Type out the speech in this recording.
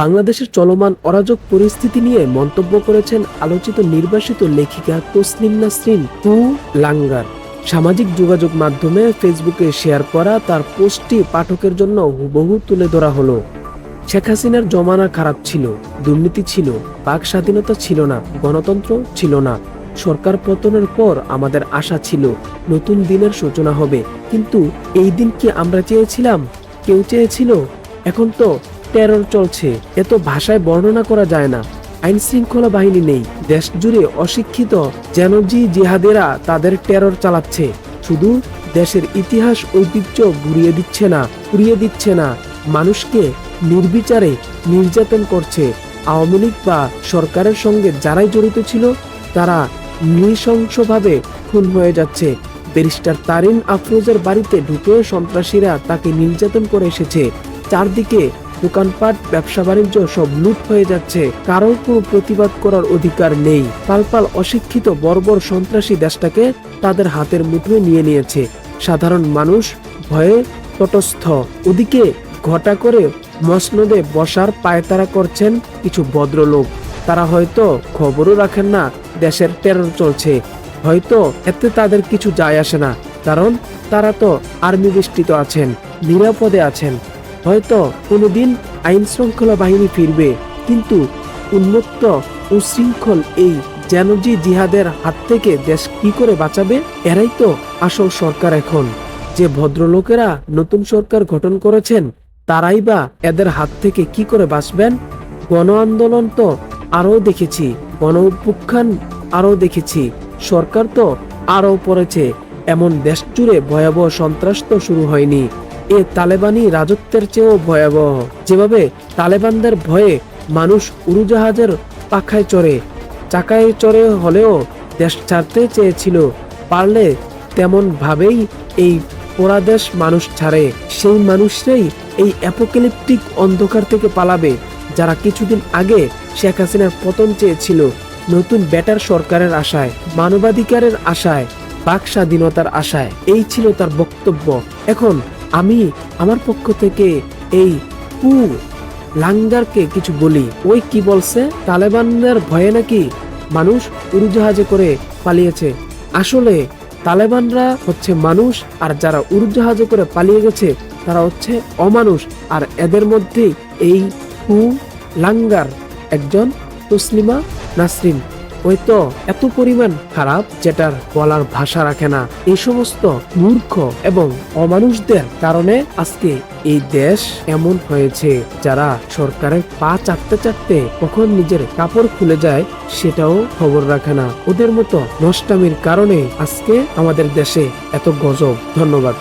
বাংলাদেশের চলমান অরাজক পরিস্থিতি নিয়ে মন্তব্য করেছেন আলোচিত নির্বাসিত লেখিকা তসলিম নাসরিন টু লাঙ্গার। সামাজিক যোগাযোগ মাধ্যমে ফেসবুকে শেয়ার করা তার পোস্টটি পাঠকের জন্য হুবহু তুলে ধরা হলো। শেখ হাসিনার জমানা খারাপ ছিল, দুর্নীতি ছিল বাক স্বাধীনতা ছিল না, গণতন্ত্র ছিল না। সরকার পতনের পর আমাদের আশা ছিল, নতুন দিনের সূচনা হবে। কিন্তু এই দিন কি আমরা চেয়েছিলাম? কেউ চেয়েছিল? এখন তো টেরর চলছে। এত ভাষায় বর্ণনা করা যায় না। আইন শৃঙ্খলা বাহিনী নেই। দেশ জুড়ে অশিক্ষিত জেনজি জিহাদেরা তাদের টেরর চালাচ্ছে। শুধু দেশের ইতিহাস ঐতিহ্য ঘুরিয়ে দিচ্ছে না, উড়িয়ে দিচ্ছে না। মানুষকে নির্বিচারে নির্যাতন করছে। আওয়ামী লীগ বা সরকারের সঙ্গে যারাই জড়িত ছিল, তারা নৃশংসভাবে খুন হয়ে যাচ্ছে। ব্যারিস্টার তারিন আফরোজের বাড়িতে ঢুকে সন্ত্রাসীরা তাকে নির্যাতন করে এসেছে। চারদিকে দোকানপাট, ব্যবসা বাণিজ্য সব লুট হয়ে যাচ্ছে। কারও কোনো প্রতিবাদ করার অধিকার নেই। পালপাল অশিক্ষিত বর্বর সন্ত্রাসী দেশটাকে তাদের হাতের মুঠোয় নিয়ে নিয়েছে। সাধারণ মানুষ ভয়ে তটস্থ। ওদিকে ঘটা করে মসনদে বসার পায়তারা করছেন কিছু ভদ্রলোক। তারা হয়তো খবরও রাখেন না, দেশের টেরর চলছে। হয়তো এতে তাদের কিছু যায় আসে না, কারণ তারা তো আর্মি বেষ্টিত আছেন, নিরাপদে আছেন। হয়তো কোনোদিন আইন শৃঙ্খলা বাহিনী ফিরবে, কিন্তু উন্মুক্ত উশৃঙ্খল এই জেনজি জিহাদের হাত থেকে দেশ কি করে বাঁচাবে? এরাই তো আসল সরকার এখন। যে ভদ্রলোকেরা নতুন সরকার গঠন করেছেন, তারাই বা এদের হাত থেকে কি করে বাঁচবেন? গণ আন্দোলন তো আরও দেখেছি, গণ অভ্যুত্থান আরও দেখেছি, সরকার তো আরও পড়েছে, এমন দেশ জুড়ে ভয়াবহ সন্ত্রাস তো শুরু হয়নি। এ তালেবানি রাজত্বের চেয়েও ভয়াবহ। যেভাবে তালেবানদের ভয়ে মানুষ উড়োজাহাজের পাখায় চড়ে, চাকায় চড়ে হলেও দেশ ছাড়তে চেয়েছিল, পারলে তেমন ভাবেই এই পোড়াদেশ মানুষ ছাড়ে। সেই মানুষরাই এই অ্যাপোক্যালিপটিক অন্ধকার থেকে পালাবে, যারা কিছুদিন আগে শেখ হাসিনার পতন চেয়েছিল, নতুন ব্যাটার সরকারের আশায়, মানবাধিকারের আশায়, বাক স্বাধীনতার আশায়। এই ছিল তার বক্তব্য। এখন আমি আমার পক্ষ থেকে এই পু লাঙ্গারকে কিছু বলি। ওই কি বলছে? তালেবানদের ভয়ে নাকি মানুষ উড়োজাহাজে করে পালিয়েছে। আসলে তালেবানরা হচ্ছে মানুষ, আর যারা উড়োজাহাজে করে পালিয়ে গেছে, তারা হচ্ছে অমানুষ। আর এদের মধ্যে এই পু লাঙ্গার একজন তসলিমা নাসরিন। ওই তো, এত পরিমাণ খারাপ যেটার বলার ভাষা রাখে না। এই সমস্ত মূর্খ এবং অমানুষদের কারণে আজকে এই দেশ এমন হয়েছে, যারা সরকারের পা চাটতে চাটতে কখন নিজের কাপড় খুলে যায় সেটাও খবর রাখে না। ওদের মতো নষ্টামির কারণে আজকে আমাদের দেশে এত গজব। ধন্যবাদ।